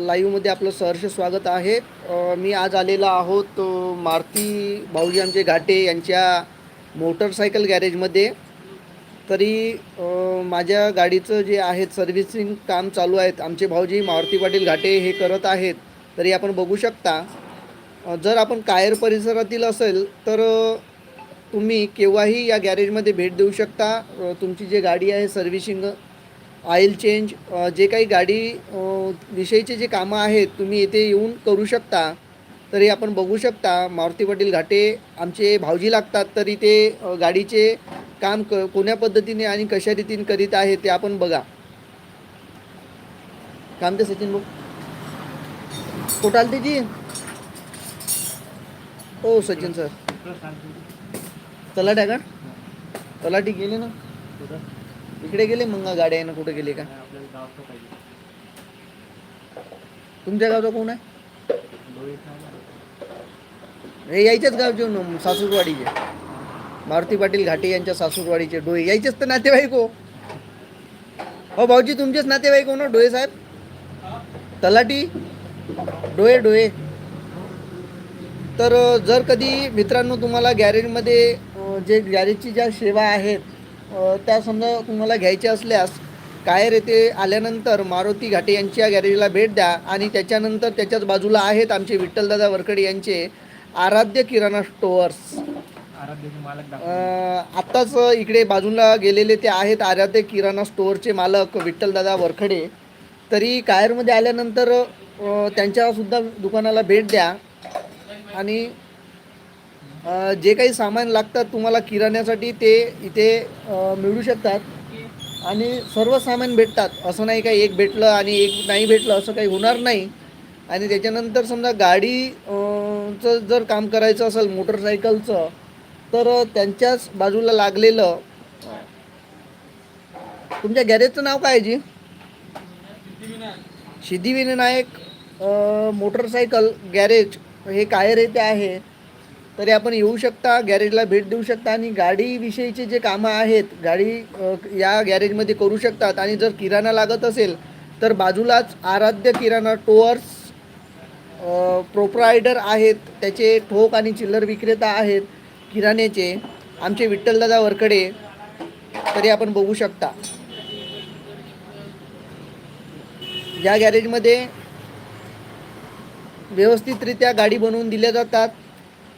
लाईव्हमध्ये आपलं सहर्ष स्वागत आहे. मी आज आलेलो आहोत मारुती भाऊजी आमचे घाटे यांच्या मोटरसायकल गॅरेजमध्ये. तरी माझ्या गाडीचं जे आहे सर्व्हिसिंग काम चालू आहेत आमचे भाऊजी मारुती पाटील घाटे हे करत आहेत तरी आपण बघू शकता. जर आपण कायर परिसरातील असेल तर तुम्ही केव्हाही या गॅरेजमध्ये भेट देऊ शकता. तुमची जी गाडी आहे सर्व्हिसिंग ऑइल चेंज जे काही गाडी विषयीचे जे कामं आहेत तुम्ही येथे येऊन करू शकता. तरी आपण बघू शकता मारुती पाटील घाटे आमचे भाऊजी लागतात तरी ते गाडीचे काम क कोण्या पद्धतीने आणि कशा रीतीने करीत आहे ते आपण बघा. काम ते सचिन भाऊ. कुठं आलते जी. हो सचिन सर. तलाट आहे का तलाठी गेले ना. इकडे गेले मग गाड्या येणं कुठे गेले का? तुमच्या गावचा कोण आहे? हे यायच्याच गावचे सासूरवाडीचे. मारुती पाटील घाटे यांच्या सासूरवाडीचे डोळे. यायचेच तर नातेवाईक हो. हो भाऊजी तुमचेच नातेवाईक हो ना डोळे साहेब? तलाटी डोळे डोळे. तर जर कधी मित्रांनो तुम्हाला गॅरेजमध्ये जे गॅरेजची ज्या सेवा आहेत त्या समजा तुम्हाला घ्यायच्या असल्यास कायर येथे आल्यानंतर मारुती घाटे यांच्या गॅरेजला भेट द्या आणि त्याच्यानंतर त्याच्याच बाजूला आहेत आमचे विठ्ठलदादा वरकडे यांचे आराध्य किराणा स्टोअर्स आत्ताच इकडे बाजूला गेलेले ते आहेत आराध्य किराणा स्टोअरचे मालक विठ्ठलदादा वरखडे तरी कायरमध्ये आल्यानंतर त्यांच्यासुद्धा दुकानाला भेट द्या. आणि जे काही सामान लागतात तुम्हाला किराण्यासाठी ते इथे मिळू शकतात. आणि सर्व सामान भेटतात. असं नाही का एक भेटलं आणि एक नाही भेटलं असं काही होणार नाही. आणि त्याच्यानंतर समजा गाडी चं जर काम करायचं असेल मोटरसायकलचं तर त्यांच्याच बाजूला लागलेलं तुमच्या गॅरेजचं नाव काय आहे जी? सिद्धिविनायक. मोटरसायकल गॅरेज हे कायर येथे आहे? तरी आपण येऊ शकता गॅरेजला भेट देऊ शकता आणि गाडीविषयीचे जे कामं आहेत गाडी या गॅरेजमध्ये करू शकतात. आणि जर किराणा लागत असेल तर बाजूलाच आराध्य किराणा टोअर्स प्रोप्रायडर आहेत त्याचे ठोक आणि चिल्लर विक्रेता आहेत किराण्याचे. आमचे विठ्ठलदादा वरकडे तरी आपण बघू शकता. या गॅरेजमध्ये व्यवस्थितरित्या गाडी बनवून दिल्या जातात.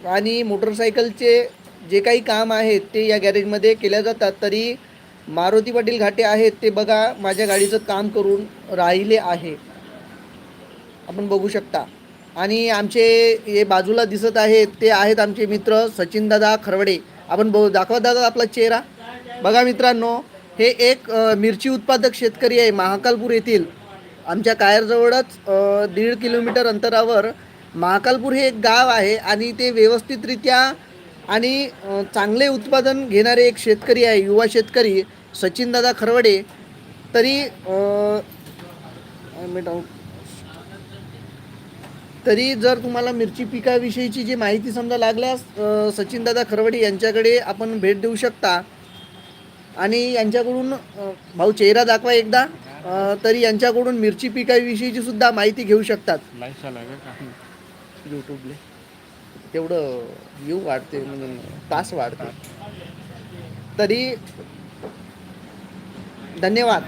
आणि मोटरसायकलचे जे काही काम आहेत ते या गॅरेजमध्ये केल्या जातात. तरी मारुती पाटील घाटे आहेत ते बघा माझ्या गाडीचं काम करून राहिले आहे. आपण बघू शकता. आणि आमचे हे बाजूला दिसत आहेत ते आहेत आमचे मित्र सचिनदादा खरवडे. आपण बघू दाखवा दादा आपला चेहरा. बघा मित्रांनो हे एक मिरची उत्पादक शेतकरी आहे महाकालपूर येथील. आमच्या कायरजवळच दीड किलोमीटर अंतरावर महाकालपूर हे एक गाव आहे आणि ते व्यवस्थितरित्या आणि चांगले उत्पादन घेणारे एक शेतकरी आहे युवा शेतकरी सचिनदादा खरवडे. तरी तरी जर तुम्हाला मिरची पिकाविषयीची जी माहिती समजा लागल्यास सचिनदादा खरवडे यांच्याकडे आपण भेट देऊ शकता. आणि यांच्याकडून भाऊ चेहरा दाखवा एकदा. तरी यांच्याकडून मिरची पिकाविषयीची सुद्धा माहिती घेऊ शकतात. यूट्यूबले तेवढं व्ह्यू वाढते म्हणून तास वाढते. तरी धन्यवाद.